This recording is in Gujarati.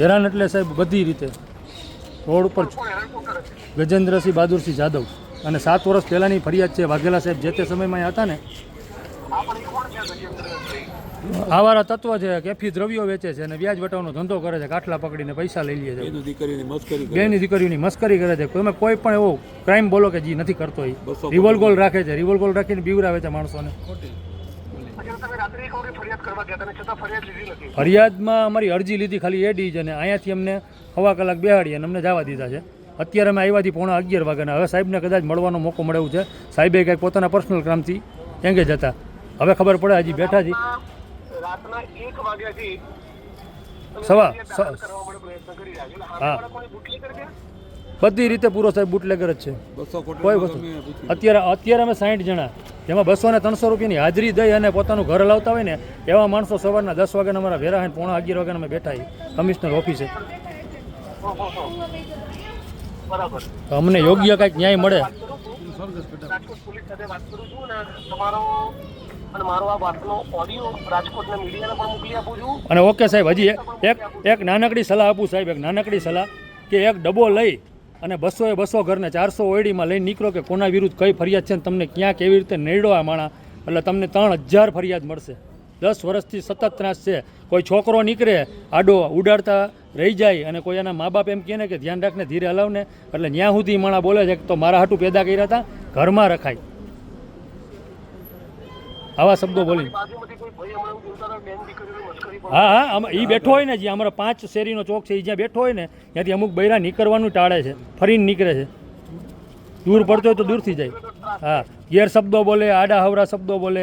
હેરાન એટલે સાહેબ બધી રીતે. રોડ ઉપર ગજેન્દ્રસિંહ બહાદુરસિંહ જાદવ. અને સાત વર્ષ પહેલાંની ફરિયાદ છે વાઘેલા સાહેબ જે તે સમયમાં હતા ને. આવારા તત્વ છે કેફી દ્રવ્યો વેચે છે અને વ્યાજ વટાવનો ધંધો કરે છે કાટલા પકડીને પૈસા લઈ લે છે. બેની દીકરીઓની મસ્કરી કરે છે. તમે કોઈ પણ એવો ક્રાઇમ બોલો કે જે નથી કરતો એ. રિવોલ્ગોલ રાખે છે. રિવોલ્ગોલ રાખીને બીવરાવે છે માણસોને. ફરિયાદમાં અમારી અરજી લીધી ખાલી એ ડી અને અહીંયાથી અમને સવા કલાક બેહાડી અને અમને જવા દીધા છે. અત્યારે અમે આવ્યાથી પોણા અગિયાર વાગ્યાના. હવે સાહેબને કદાચ મળવાનો મોકો મળ્યું છે. સાહેબે કંઈક પોતાના પર્સનલ કામથી એંગેજ હતા. હવે ખબર પડે હજી બેઠા છે રાતના એક વાગ્યાથી સવા હા. બધી રીતે પૂરો સાહેબ બુટલેગર જ છે. કોઈ વસ્તુ. અત્યારે અત્યારે અમે સાઠ જણા. જેમાં બસો ને ત્રણસો રૂપિયાની હાજરી દઈ અને પોતાનું ઘર લાવતા હોય ને એવા માણસો સવારના દસ વાગ્યાના અમારા વેરા હોય પોણા અગિયાર વાગ્યાના અમે બેઠા કમિશનર ઓફિસે. બરાબર. અમને યોગ્ય કાંઈક ન્યાય મળે. રાજકોટ પોલીસ સાથે વાત કરું છું અને અને મારો આ વાતનો ઓડિયો રાજકોટના મીડિયાને પણ મોકલી આપું છું. અને ઓકે સાહેબ હજી એક એક નાનકડી સલાહ આપું સાહેબ એક નાનકડી સલાહ કે એક ડબ્બો લઈ અને બસો એ બસો ઘરને ચારસો ઓયડીમાં લઈને નીકળો કે કોના વિરુદ્ધ કઈ ફરિયાદ છે તમને ક્યાં કેવી રીતે નેડો આ માણા. એટલે તમને ત્રણ હજાર ફરિયાદ મળશે. દસ વર્ષથી સતત ત્રાસ છે. કોઈ છોકરો નીકળે, આડો ઉડાડતા રહી જાય અને કોઈ એના મા બાપ એમ કહે ને કે ધ્યાન રાખને ધીરે હલાવને. એટલે ન્યા સુધી માણા બોલે છે કે તો મારા હાટું પેદા કર્યા હતા, ઘરમાં રખાય. આવા શબ્દો બોલી હું, હા અમે એ બેઠો હોય ને જ્યાં અમારા પાંચ શેરીનો ચોક છે એ જ્યાં બેઠો હોય ને, ત્યાંથી અમુક બૈરા નીકળવાનું ટાળે છે, ફરીને નીકળે છે. દૂર પડતો હોય તો દૂરથી જાય. હા ગેર શબ્દો બોલે આડા હવરા શબ્દો બોલે